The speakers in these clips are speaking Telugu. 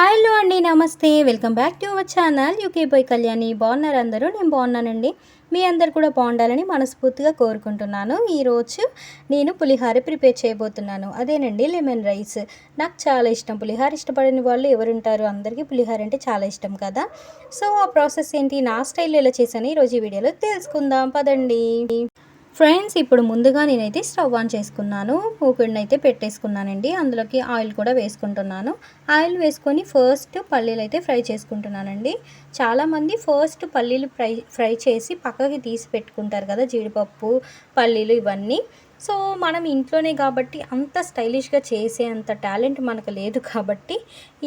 హాయ్లో అండి నమస్తే. Welcome back to our channel UK bye Kalyani బాగున్నారు అందరూ? నేను బాగున్నానండి. మీ అందరు కూడా బాగుండాలని మనస్ఫూర్తిగా కోరుకుంటున్నాను. ఈరోజు నేను పులిహార ప్రిపేర్ చేయబోతున్నాను. అదేనండి లెమన్ రైస్ నాకు చాలా ఇష్టం. పులిహార ఇష్టపడని వాళ్ళు ఎవరుంటారు? అందరికీ పులిహార అంటే చాలా ఇష్టం కదా. సో ఆ ప్రాసెస్ ఏంటి? నా స్టైల్లో ఎలా చేశాను? ఈరోజు ఈ వీడియోలో తెలుసుకుందాం. పదండి. ఫ్రెండ్స్ ఇప్పుడు ముందుగా నేనైతే స్టవ్ ఆన్ చేసుకున్నాను. మూకుడిని అయితే పెట్టేసుకున్నానండి. అందులోకి ఆయిల్ కూడా వేసుకుంటున్నాను. ఆయిల్ వేసుకొని ఫస్ట్ పల్లీలు అయితే ఫ్రై చేసుకుంటున్నానండి. చాలామంది ఫస్ట్ పల్లీలు ఫ్రై ఫ్రై చేసి పక్కకి తీసి పెట్టుకుంటారు కదా జీడిపప్పు పల్లీలు ఇవన్నీ. సో మనం ఇంట్లోనే కాబట్టి అంత స్టైలిష్గా చేసే అంత టాలెంట్ మనకు లేదు కాబట్టి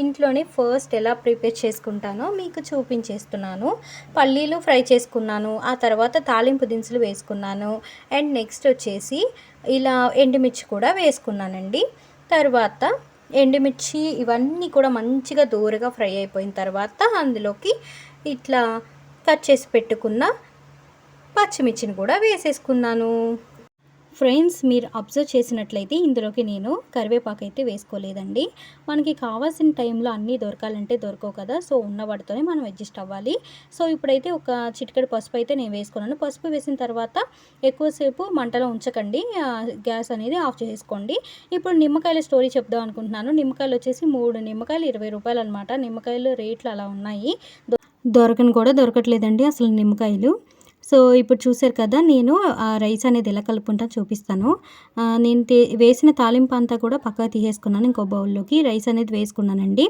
ఇంట్లోనే ఫస్ట్ ఎలా ప్రిపేర్ చేసుకుంటానో మీకు చూపించేస్తున్నాను. పల్లీలు ఫ్రై చేసుకున్నాను ఆ తర్వాత తాలింపు దినుసులు వేసుకున్నాను అండ్ నెక్స్ట్ వచ్చేసి ఇలా ఎండుమిర్చి కూడా వేసుకున్నానండి. తర్వాత ఎండుమిర్చి ఇవన్నీ కూడా మంచిగా దూరగా ఫ్రై అయిపోయిన తర్వాత అందులోకి ఇట్లా కట్ చేసి పెట్టుకున్న పచ్చిమిర్చిని కూడా వేసేసుకున్నాను. ఫ్రెండ్స్ మీరు అబ్జర్వ్ చేసినట్లయితే ఇందులోకి నేను కరివేపాకు అయితే వేసుకోలేదండి. మనకి కావాల్సిన టైంలో అన్నీ దొరకాలంటే దొరకవు కదా సో ఉన్న వాటితోనే మనం అడ్జస్ట్ అవ్వాలి. సో ఇప్పుడైతే ఒక చిటికెడు పసుపు అయితే నేను వేసుకున్నాను. పసుపు వేసిన తర్వాత ఎక్కువసేపు మంటలో ఉంచకండి. గ్యాస్ అనేది ఆఫ్ చేసుకోండి. ఇప్పుడు నిమ్మకాయల స్టోరీ చెప్దాం అనుకుంటున్నాను. నిమ్మకాయలు వచ్చేసి మూడు నిమ్మకాయలు ఇరవై రూపాయలు అనమాట నిమ్మకాయలు రేట్లు అలా ఉన్నాయి. దొరకని కూడా దొరకట్లేదండి అసలు నిమ్మకాయలు. సో ఇప్పుడు చూసారు కదా నేను ఆ రైస్ అనేది ఎలా కలుపుకుంటా చూపిస్తాను. నేను వేసిన తాలింపు అంతా కూడా పక్కకు తీసేసుకున్నాను. ఇంకో బౌల్లోకి రైస్ అనేది వేసుకున్నానండి.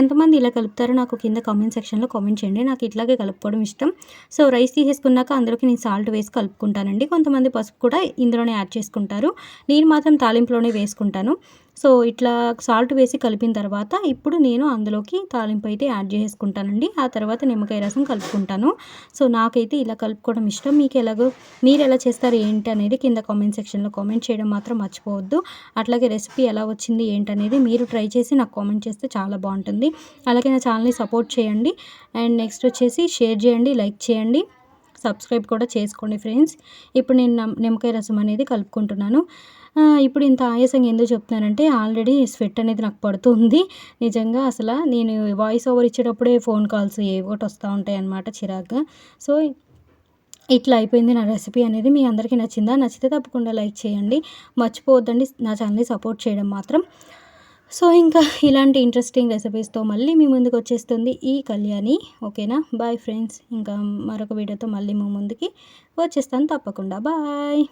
ఎంతమంది ఇలా కలుపుతారో నాకు కింద కామెంట్ సెక్షన్లో కామెంట్ చేయండి. నాకు ఇట్లాగే కలుపుకోవడం ఇష్టం. సో రైస్ తీసేసుకున్నాక అందులోకి నేను సాల్ట్ వేసి కలుపుకుంటానండి. కొంతమంది పసుపు కూడా ఇందులోనే యాడ్ చేసుకుంటారు. నేను మాత్రం తాలింపులోనే వేసుకుంటాను. సో ఇట్లా సాల్ట్ వేసి కలిపిన తర్వాత ఇప్పుడు నేను అందులోకి తాలింపు అయితే యాడ్ చేసుకుంటానండి. ఆ తర్వాత నిమ్మకాయ రసం కలుపుకుంటాను. సో నాకైతే ఇలా కలుపుకోవడం ఇష్టం. మీకు ఎలాగో మీరు ఎలా చేస్తారు ఏంటి అనేది కింద కామెంట్ సెక్షన్లో కామెంట్ చేయడం మాత్రం మర్చిపోవద్దు. అట్లాగే రెసిపీ ఎలా వచ్చింది ఏంటనేది మీరు ట్రై చేసి నాకు కామెంట్ చేస్తే చాలా బాగుంటుంది. అలాగే నా ఛానల్ని సపోర్ట్ చేయండి. అండ్ నెక్స్ట్ వచ్చేసి షేర్ చేయండి లైక్ చేయండి. సబ్స్క్రైబ్ కూడా చేసుకోండి ఫ్రెండ్స్. ఇప్పుడు నేను నిమ్మకాయ రసం అనేది కలుపుకుంటున్నాను. ఇప్పుడు ఇంత ఆయాసంగా ఎందుకు చెప్తున్నానంటే ఆల్రెడీ స్వెట్ అనేది నాకు పడుతుంది. నిజంగా అసలు నేను వాయిస్ ఓవర్ ఇచ్చేటప్పుడే ఫోన్ కాల్స్ ఏవి ఒకటి వస్తూ ఉంటాయి అన్నమాట చిరాగ్గా. సో ఇట్లా అయిపోయింది నా రెసిపీ అనేది. మీ అందరికీ నచ్చిందా? నచ్చితే తప్పకుండా లైక్ చేయండి. మర్చిపోవద్దండి. నా ఛానల్ని సపోర్ట్ చేయడం మాత్రం. సో ఇంకా ఇలాంటి ఇంట్రెస్టింగ్ రెసిపీస్తో మళ్ళీ మీ ముందుకు వచ్చేస్తుంది ఈ కళ్యాణి. ఓకేనా? బాయ్ ఫ్రెండ్స్ ఇంకా మరొక వీడియోతో మళ్ళీ మీ ముందుకి వచ్చేస్తాను తప్పకుండా. బాయ్